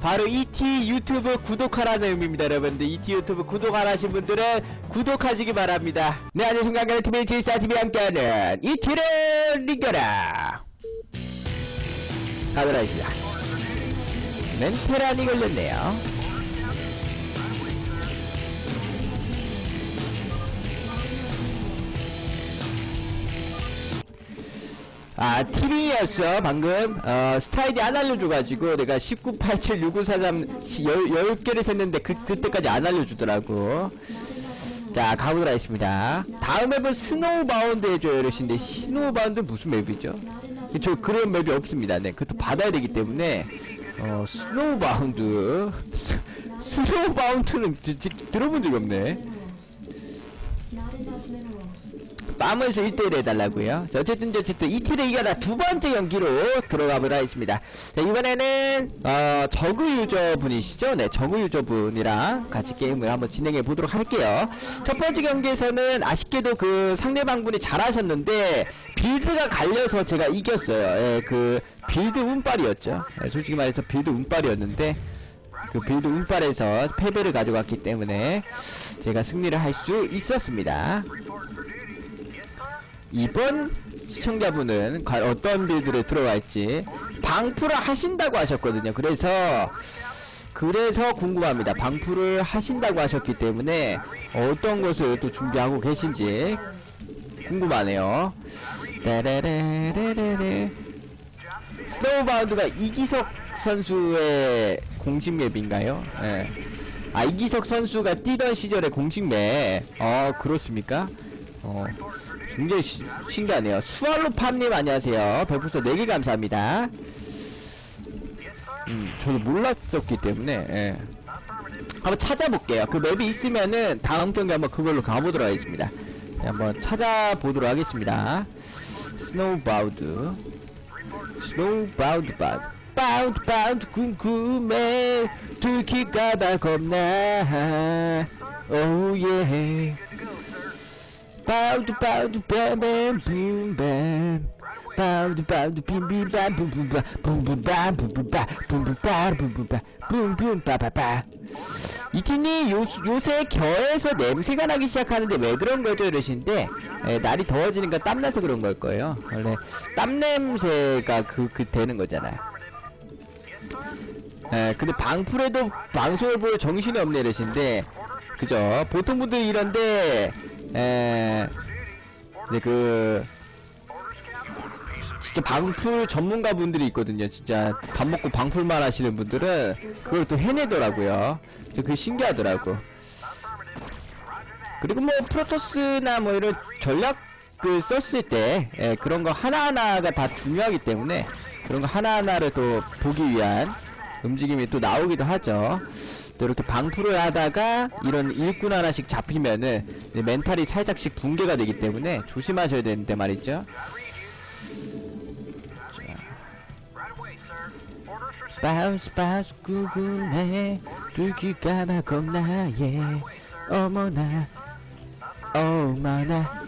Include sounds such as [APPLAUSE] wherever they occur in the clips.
바로 ET 유튜브 구독하라는 의미입니다 여러분들. ET 유튜브 구독 안 하신 분들은 구독하시기 바랍니다. 네 안녕하십니까? 강간TV 질사TV 함께하는 ET를 이겨라! 가도록 하겠습니다. 멘테란이 걸렸네요 아, TV였어, 방금. 어, 스타일이 안 알려줘가지고, 내가 19, 87, 6943, 10개를 셌는데, 그, 그때까지 안 알려주더라고. 자, 가보도록 하겠습니다. 다음 맵은 스노우바운드 해줘요, 이러신데, 스노우바운드 무슨 맵이죠? 저 그런 맵이 없습니다. 네, 그것도 받아야 되기 때문에, 어, 스노우바운드. 스, 스노우바운드는 들어본 적이 없네. 빰에서 1대1 해달라고요. 자, 어쨌든 어쨌든 이틀을 이겨다 두 번째 경기로 들어가 보라 했습니다. 자 이번에는 어 저그 유저분이시죠? 네 저그 유저분이랑 같이 게임을 한번 진행해 보도록 할게요. 첫 번째 경기에서는 아쉽게도 그 상대방분이 잘하셨는데 빌드가 갈려서 제가 이겼어요. 예, 그 빌드 운빨이었죠. 예, 솔직히 말해서 빌드 운빨이었는데 그 빌드 운빨에서 패배를 가져갔기 때문에 제가 승리를 할 수 있었습니다 이번 시청자분은 어떤 빌드를 들어갈지 방풀을 하신다고 하셨거든요. 그래서 그래서 궁금합니다. 방풀을 하신다고 하셨기 때문에 어떤 것을 또 준비하고 계신지 궁금하네요. 따라라라라라. 스노우바운드가 이기석 선수의 공식 맵인가요? 예. 아 이기석 선수가 뛰던 시절의 공식 맵. 어 그렇습니까? 어 굉장히 시, 신기하네요. 수알로 팜님 안녕하세요. 별풍선 4개 감사합니다. 음 저도 몰랐었기 때문에 예. 한번 찾아볼게요. 그 맵이 있으면은 다음 경기 한번 그걸로 가보도록 하겠습니다. 네, 한번 찾아보도록 하겠습니다. 스노우바우드 스노우바우드 바우드 바우드 바우드 궁금해 들킬까봐 겁나 오예 바우드 바우드 뱀뱀 붐뱀 바우드 바우드 빔빔밤 붐붐바 붐붐밤 붐붐바 붐붐바 붐붐바 붐붐바바바 이티님 요, 요새 겨에서 냄새가 나기 시작하는데 왜 그런 거죠? 이러신데 에, 날이 더워지니까 땀나서 그런 걸 거예요. 원래 땀 냄새가 그, 그 되는 거잖아요. 에, 근데 방풀에도 방송을 보여 정신이 없네 이러신데 그죠? 보통 분들 이런데 에, 근데 그 진짜 방풀 전문가 분들이 있거든요. 진짜 밥 먹고 방풀만 하시는 분들은 그걸 또 해내더라고요. 저 그게 신기하더라고. 그리고 뭐 프로토스나 뭐 이런 전략을 썼을 때 예, 그런 거 하나하나가 다 중요하기 때문에 그런 거 하나하나를 또 보기 위한 움직임이 또 나오기도 하죠. 또 이렇게 방풀을 하다가 이런 일꾼 하나씩 잡히면은 멘탈이 살짝씩 붕괴가 되기 때문에 조심하셔야 되는데 말이죠. 바운스 바운스 궁금해 들킬까봐 겁나 예. 어머나 어머나.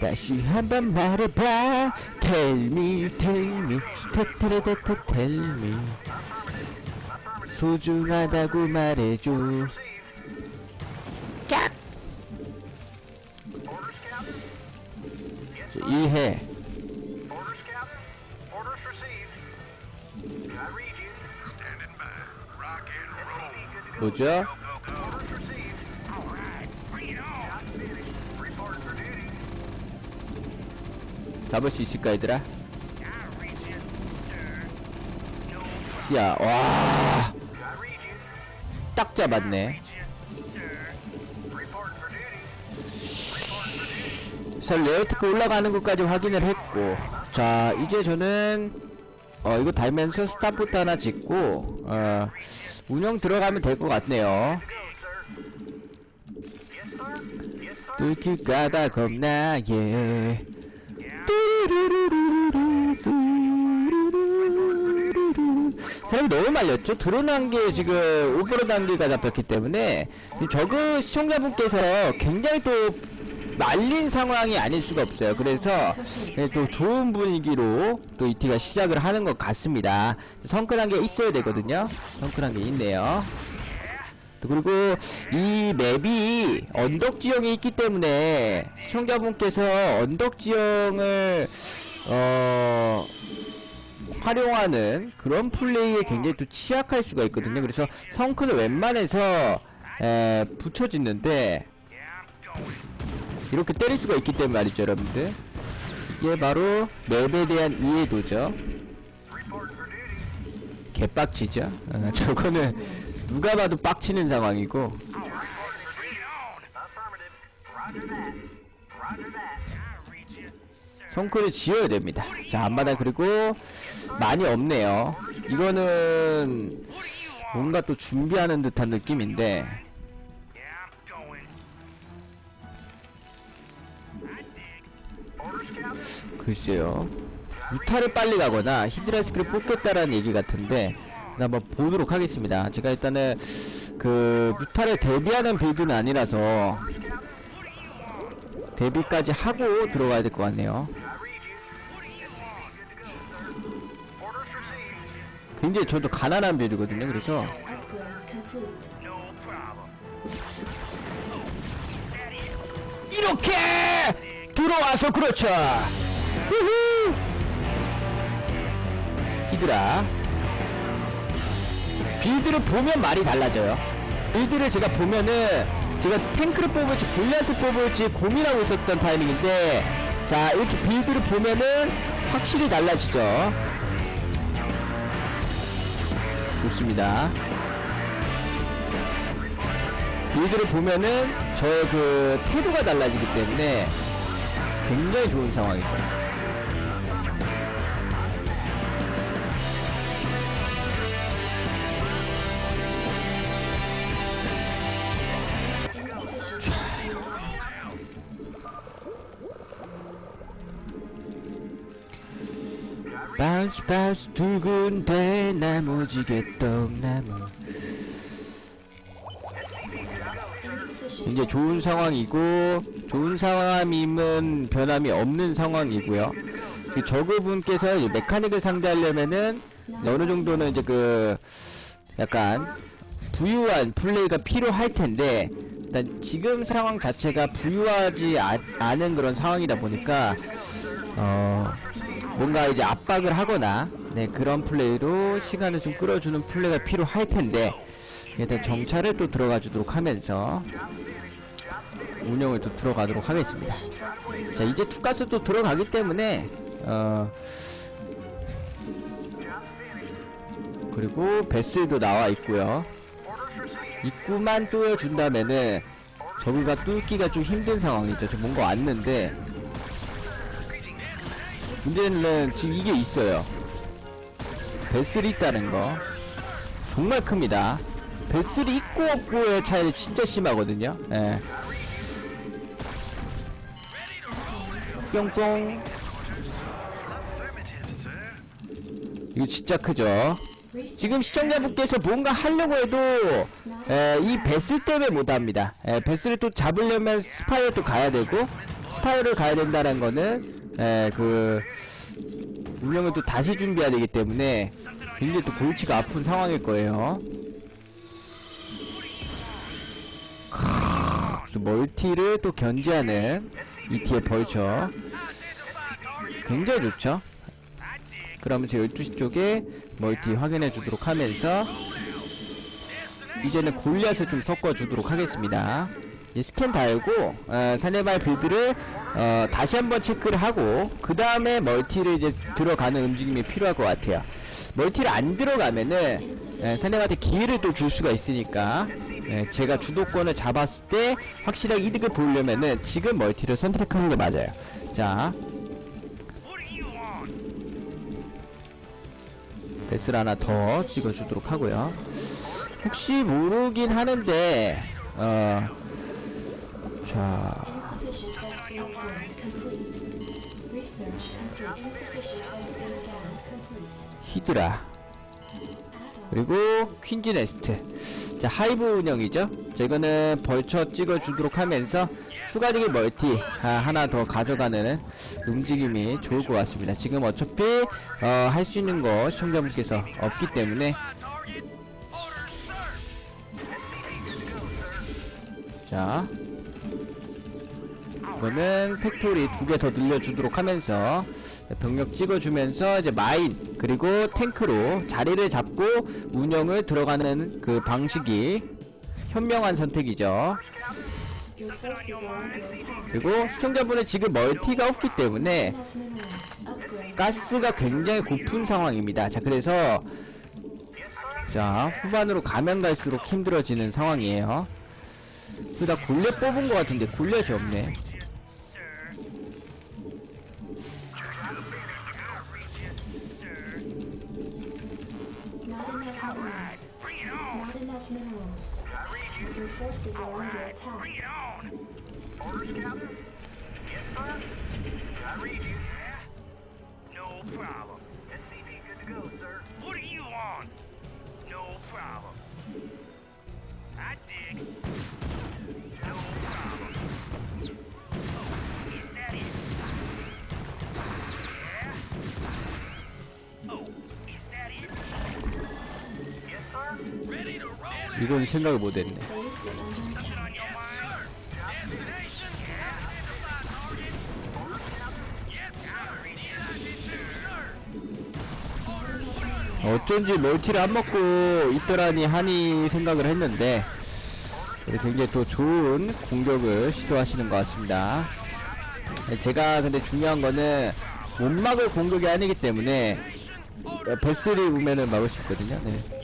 다시 한번 말해봐. Tell me tell me. 테테레테테 tell me 소중하다고 말해줘 깍! 자, 이해. 뭐죠? 잡을 수 있을까 얘들아? 시야 read you. 잡았네. 설 레어티크 올라가는 것까지 확인을 했고 자 이제 저는 어 이거 달면서 스타포트 하나 짓고 어 운영 들어가면 될 것 같네요 Go, sir. Yes, sir. Yes, sir. 들킬까봐 겁나 예 사람이 너무 말렸죠 드러난 게 지금 오버로 단계가 잡혔기 때문에 이 저그 시청자분께서 굉장히 또 말린 상황이 아닐 수가 없어요. 그래서 네, 또 좋은 분위기로 또 이티가 시작을 하는 것 같습니다. 성큰한 게 있어야 되거든요. 성큰한 게 있네요. 또 그리고 이 맵이 언덕 지형이 있기 때문에 시청자분께서 언덕 지형을 어 활용하는 그런 플레이에 굉장히 또 취약할 수가 있거든요. 그래서 성큰을 웬만해서 에, 붙여짓는데 이렇게 때릴 수가 있기 때문에 말이죠, 여러분들. 이게 바로 맵에 대한 이해도죠. 개빡치죠. 어, [LAUGHS] 저거는 누가 봐도 빡치는 상황이고 성크를 지어야 됩니다. 자, 앞마당 그리고 많이 없네요. 이거는 뭔가 또 준비하는 듯한 느낌인데 글쎄요. 유타를 빨리 가거나 히드라스크를 뽑겠다라는 얘기 같은데 한번 보도록 하겠습니다. 제가 일단은 그 뮤타를 대비하는 빌드는 아니라서 데뷔까지 하고 들어가야 될 것 같네요. 굉장히 저도 가난한 빌드거든요. 그래서 complete. 이렇게 들어와서 그렇죠. 후후. 히드라 빌드를 보면 말이 달라져요. 빌드를 제가 보면은 제가 탱크를 뽑을지 골리앗을 뽑을지 고민하고 있었던 타이밍인데 자 이렇게 빌드를 보면은 확실히 달라지죠. 좋습니다. 빌드를 보면은 저의 그 태도가 달라지기 때문에 굉장히 좋은 상황이죠. 바운스 바운스 두근대 나무 지게 떡 나무 Insufficient. 이제 좋은 상황이고 좋은 상황임은 변함이 없는 상황이고요. 그 저그분께서 메카닉을 상대하려면은 어느 정도는 이제 그 약간 부유한 플레이가 필요할 텐데 일단 지금 상황 자체가 부유하지 아- 않은 그런 상황이다 보니까 어 뭔가 이제 압박을 하거나 네 그런 플레이로 시간을 좀 끌어주는 플레이가 필요할 텐데 일단 정찰을 또 들어가 주도록 하면서 운영을 또 들어가도록 하겠습니다. 자 이제 투가스 또 들어가기 때문에 어 그리고 베슬도 나와 있고요. 입구만 뚫어준다면은 저기가 뚫기가 좀 힘든 상황이죠. 지금 뭔가 왔는데 문제는 지금 이게 있어요. 베슬이 있다는 거 정말 큽니다. 베슬이 있고 없고의 차이가 진짜 심하거든요. 예. 뿅뿅 이거 진짜 크죠. 지금 시청자분께서 뭔가 하려고 해도 에, 이 베스 때문에 못합니다 에, 베스를 또 잡으려면 스파이어 또 가야 되고 스파이어를 가야 된다는 거는 에, 그 운영을 또 다시 준비해야 되기 때문에 굉장히 또 골치가 아픈 상황일 거예요. 그래서 멀티를 또 견제하는 이티의 벌처. 굉장히 좋죠? 그러면 제 12시 쪽에 멀티 확인해 주도록 하면서 이제는 골리앗을 좀 섞어 주도록 하겠습니다 스캔 달고 어, 사내발 빌드를 어, 다시 한번 체크를 하고 그 다음에 멀티를 이제 들어가는 움직임이 필요할 것 같아요. 멀티를 안 들어가면은 에, 사내한테 기회를 또 줄 수가 있으니까 에, 제가 주도권을 잡았을 때 확실하게 이득을 보려면은 지금 멀티를 선택하는 게 맞아요. 자. 베스를 하나 더 찍어주도록 하고요. 혹시 모르긴 하는데 어, 자. 히드라. 그리고 퀸즈 네스트 자 하이브 운영이죠. 자 이거는 벌쳐 찍어주도록 하면서 추가적인 멀티 아, 하나 더 가져가는 움직임이 좋을 것 같습니다. 지금 어차피 어, 할 수 있는 거 시청자분께서 없기 때문에 자 이거는 팩토리 두 개 더 늘려주도록 하면서 병력 찍어주면서 이제 마인 그리고 탱크로 자리를 잡고 운영을 들어가는 그 방식이 현명한 선택이죠. 그리고 시청자분은 지금 멀티가 없기 때문에. 가스가 굉장히 고픈 상황입니다. 자, 그래서 자 후반으로 가면 갈수록 힘들어지는 상황이에요. 그다 골렛 뽑은 것 같은데 골렛이 없네. Not enough minerals. Not enough minerals. Your forces are under attack. Orders, Captain? Yes, sir. I read you. No problem. 이건 생각을 못했네. 어쩐지 멀티를 안 먹고 있더라니 하니 생각을 했는데 굉장히 또 좋은 공격을 시도하시는 것 같습니다. 제가 근데 중요한 거는 못 막을 공격이 아니기 때문에 베스리 우면을 막을 수 있거든요. 네.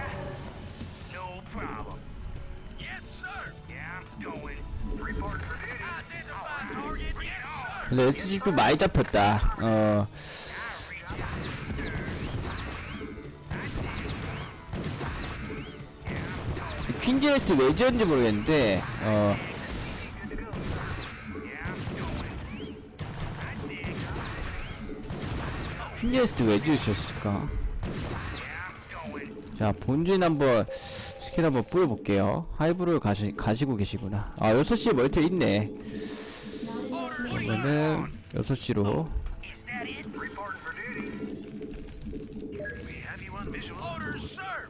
근데 SCP 많이 잡혔다. 어 퀸즈레스 왜 지었는지 모르겠는데 어 퀸즈레스 왜 지으셨을까? 자 본진 한번 스킬 한번 뿌려볼게요. 하이브를 가시, 가시고 계시구나. 아 6시에 멀티 있네. 그러면은 6시로 Is that it? Report for duty. We have you on visual. Orders, sir.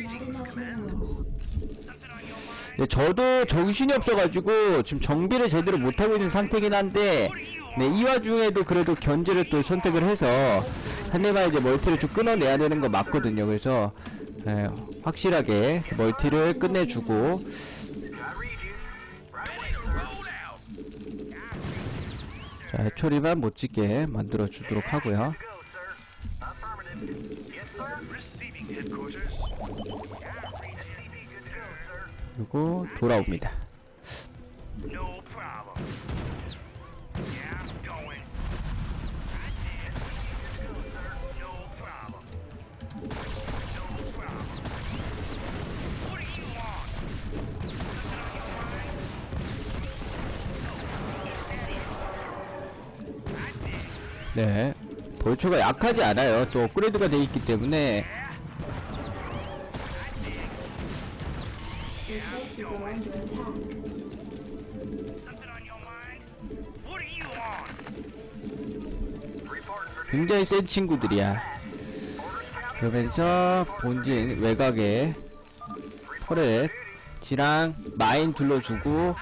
Not enough minerals. Something on your mind? 네, 저도 정신이 없어가지고 지금 정비를 제대로 못하고 있는 상태긴 한데 네, 이 와중에도 그래도 견제를 또 선택을 해서 상대방 이제 멀티를 좀 끊어내야 되는 거 맞거든요. 그래서 네, 확실하게 멀티를 끝내주고. 자, 해초리만 못 찍게 만들어 주도록 하고요. 그리고 돌아옵니다. 네, 벌초가 약하지 않아요. 또 업그레이드가 돼 있기 때문에. 굉장히 센 친구들이야. 그러면서 본진 외곽에 터렛 지랑 마인 둘러주고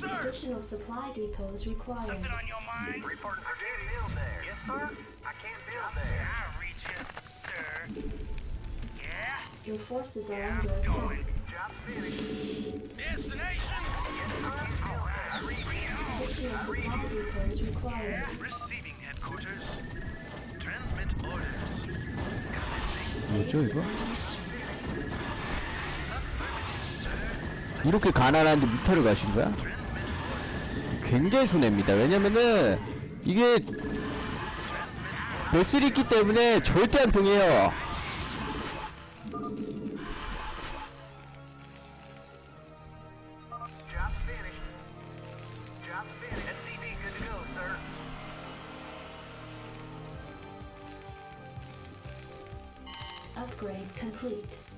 sir. Additional supply depots required. Something on your mind? Report for duty. Build there. Yes, sir. I can't build there. I reach you, sir. Yeah? Your forces are Yeah, under I'm going. attack. Destination. Victory supply depot is required. Receiving headquarters. Transmit orders. 뭐 이렇게 가난한데 무타를 가신 거야? 굉장히 손해입니다. 왜냐면은 이게 베슬이 있기 때문에 절대 안 통해요. Job finished.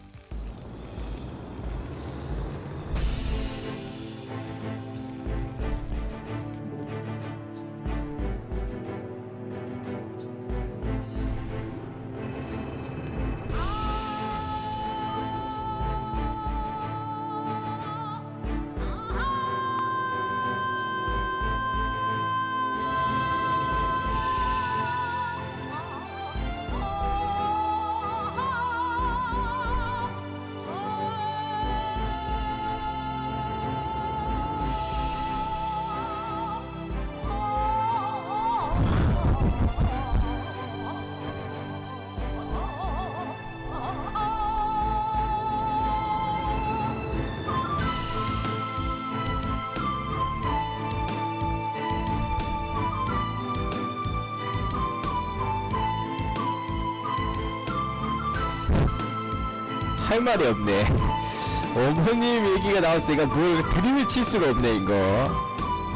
할 말이 없네. [LAUGHS] 어머님 얘기가 이거 뭘 드립을 칠 수가 없네 이거.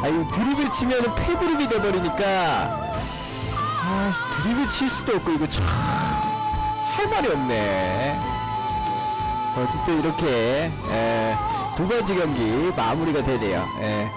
아 이거 드립을 치면은 패드립이 돼버리니까 아 드립을 칠 수도 없고 이거 참 할 말이 없네. 자, 어쨌든 이렇게 에, 두 번째 경기 마무리가 되네요. 예.